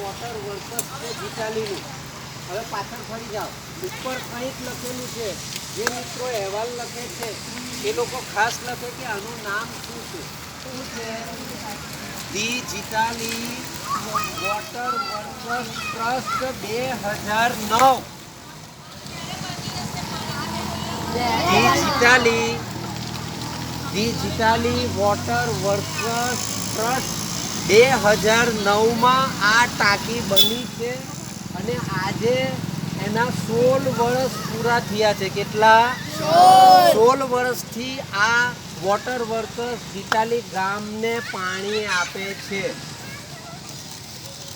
Water workers છે જીતાલીનું હવે પાછળ ફરી જાઓ ઉપર કંઈક લખેલું છે જે મિત્રો અહેવાલ લખે છે એ લોકો ખાસ લખે કે આનું નામ શું છે શું છે ધી જીતાલી વોટર વર્કર્સ ટ્રસ્ટ બે હજાર નવ. વોટર વર્કર્સ ટ્રસ્ટ બે હજાર નવમાં આ ટાંકી બની છે અને આજે એના સોળ વર્ષ પૂરા થયા છે. કેટલા? સોળ. વર્ષથી આ વોટર વર્કર્સ જીતાલી ગામને પાણી આપે છે.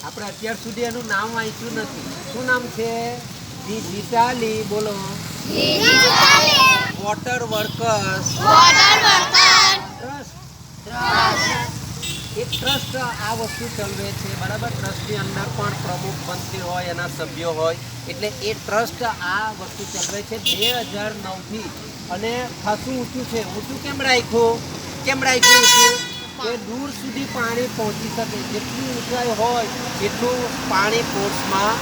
આપણે અત્યાર સુધી એનું નામ વાંચ્યું નથી. શું નામ છે? ધી બોલો. વોટર વર્કર્સ ટ્રસ્ટ એક ટ્રસ્ટ આ વસ્તુ ચલાવે છે. બરાબર ટ્રસ્ટની અંદર પણ પ્રમુખ મંત્રી હોય એના સભ્યો હોય. એટલે એ ટ્રસ્ટ આ વસ્તુ ચલાવે છે બે હજાર નવથી. અને ખાસું ઊંચું છે. ઊંચું કેમ રાખ્યું? કેમ રાખ્યું ઊંચું? કે દૂર સુધી પાણી પહોંચી શકે. જેટલી ઊંચાઈ હોય, એટલું પાણી ફોર્સમાં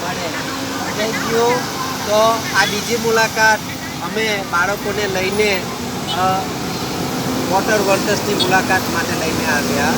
મળે. થેન્ક યુ તો આ બીજી મુલાકાત અમે બાળકોને લઈને વોટર વર્કર્સની મુલાકાત માટે લઈને આવ્યા.